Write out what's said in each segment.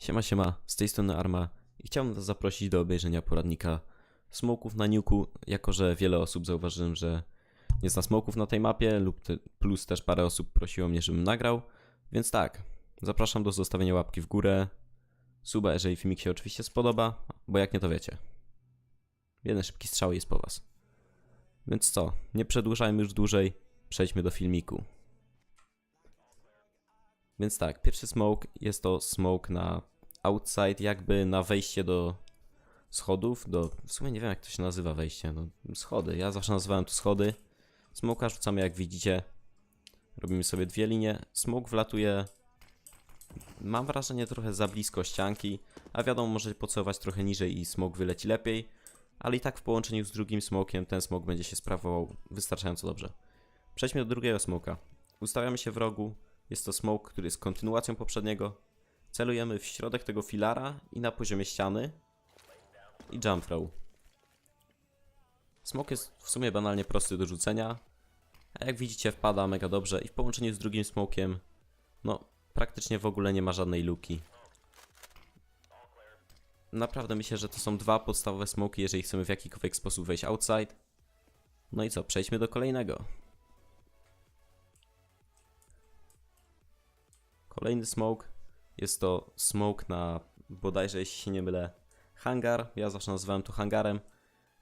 Siema, siema, z tej strony Arma i chciałbym Was zaprosić do obejrzenia poradnika smoków na Nuku, jako że wiele osób zauważyłem, że nie zna smoków na tej mapie, lub te, plus też parę osób prosiło mnie, żebym nagrał, więc tak, zapraszam do zostawienia łapki w górę, suba, jeżeli filmik się oczywiście spodoba, bo jak nie to wiecie. Jeden szybki strzał jest po Was. Więc co, nie przedłużajmy już dłużej, przejdźmy do filmiku. Więc tak, pierwszy smoke jest to smoke na outside, jakby na wejście do schodów, do... W sumie nie wiem jak to się nazywa wejście, no schody, ja zawsze nazywałem to schody. Smoka rzucamy jak widzicie, robimy sobie dwie linie, smoke wlatuje, mam wrażenie trochę za blisko ścianki, a wiadomo może pocelować trochę niżej i smoke wyleci lepiej, ale i tak w połączeniu z drugim smokiem ten smoke będzie się sprawował wystarczająco dobrze. Przejdźmy do drugiego smoka. Ustawiamy się w rogu, jest to smoke, który jest kontynuacją poprzedniego. Celujemy w środek tego filara i na poziomie ściany. I jump throw. Smoke jest w sumie banalnie prosty do rzucenia. A jak widzicie wpada mega dobrze i w połączeniu z drugim smokiem, no praktycznie w ogóle nie ma żadnej luki. Naprawdę myślę, że to są dwa podstawowe smoki, jeżeli chcemy w jakikolwiek sposób wejść outside. No i co, przejdźmy do kolejnego. Kolejny smoke jest to smoke na bodajże, jeśli się nie mylę, hangar. Ja zawsze nazywałem to hangarem.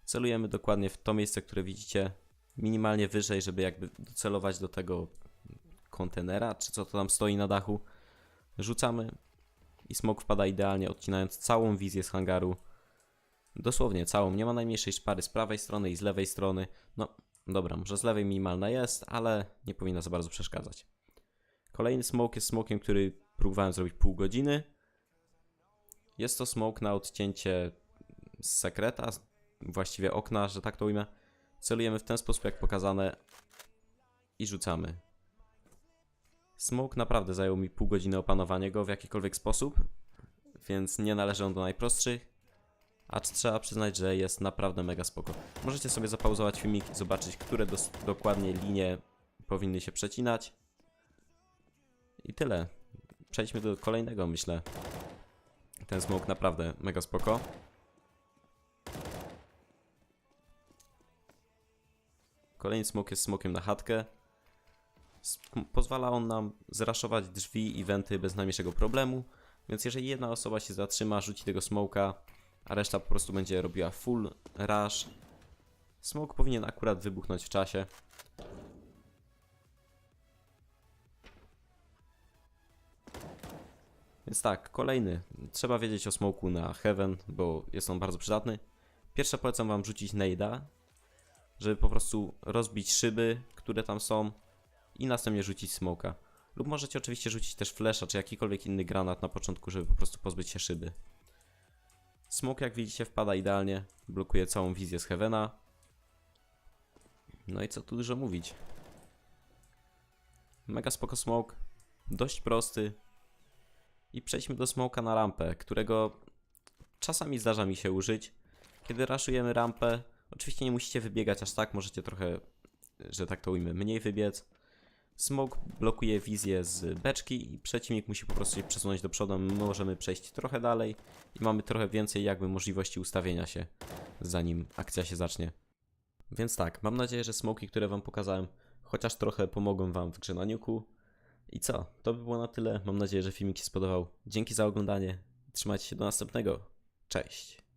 Celujemy dokładnie w to miejsce, które widzicie, minimalnie wyżej, żeby jakby docelować do tego kontenera, czy co to tam stoi na dachu. Rzucamy i smoke wpada idealnie, odcinając całą wizję z hangaru. Dosłownie całą, nie ma najmniejszej szpary z prawej strony i z lewej strony. No dobra, może z lewej minimalna jest, ale nie powinna za bardzo przeszkadzać. Kolejny smoke jest smokiem, który próbowałem zrobić pół godziny. Jest to smoke na odcięcie z sekreta, właściwie okna, że tak to ujmę. Celujemy w ten sposób, jak pokazane i rzucamy. Smoke naprawdę zajął mi pół godziny opanowanie go w jakikolwiek sposób, więc nie należy on do najprostszych. Acz trzeba przyznać, że jest naprawdę mega spoko. Możecie sobie zapauzować filmik i zobaczyć, które dokładnie linie powinny się przecinać. I tyle. Przejdźmy do kolejnego, myślę. Ten smoke naprawdę mega spoko. Kolejny smoke jest smokiem na chatkę. Pozwala on nam zraszować drzwi i wenty bez najmniejszego problemu. Więc jeżeli jedna osoba się zatrzyma, rzuci tego smoka, a reszta po prostu będzie robiła full rush, smoke powinien akurat wybuchnąć w czasie. Więc tak, kolejny. Trzeba wiedzieć o smoku na Heaven, bo jest on bardzo przydatny. Pierwsze polecam wam rzucić nade'a, żeby po prostu rozbić szyby, które tam są i następnie rzucić smoka. Lub możecie oczywiście rzucić też flasha, czy jakikolwiek inny granat na początku, żeby po prostu pozbyć się szyby. Smoke jak widzicie wpada idealnie, blokuje całą wizję z Heavena. No i co tu dużo mówić. Mega spoko smoke, dość prosty, i przejdźmy do smoka na rampę, którego czasami zdarza mi się użyć. Kiedy raszujemy rampę, oczywiście nie musicie wybiegać aż tak, możecie trochę, że tak to ujmę, mniej wybiec. Smoke blokuje wizję z beczki i przeciwnik musi po prostu się przesunąć do przodu, my możemy przejść trochę dalej i mamy trochę więcej jakby możliwości ustawienia się, zanim akcja się zacznie. Więc tak, mam nadzieję, że smoki, które wam pokazałem, chociaż trochę pomogą wam w grze na niuku. I co? To by było na tyle. Mam nadzieję, że filmik się spodobał. Dzięki za oglądanie. Trzymajcie się do następnego. Cześć.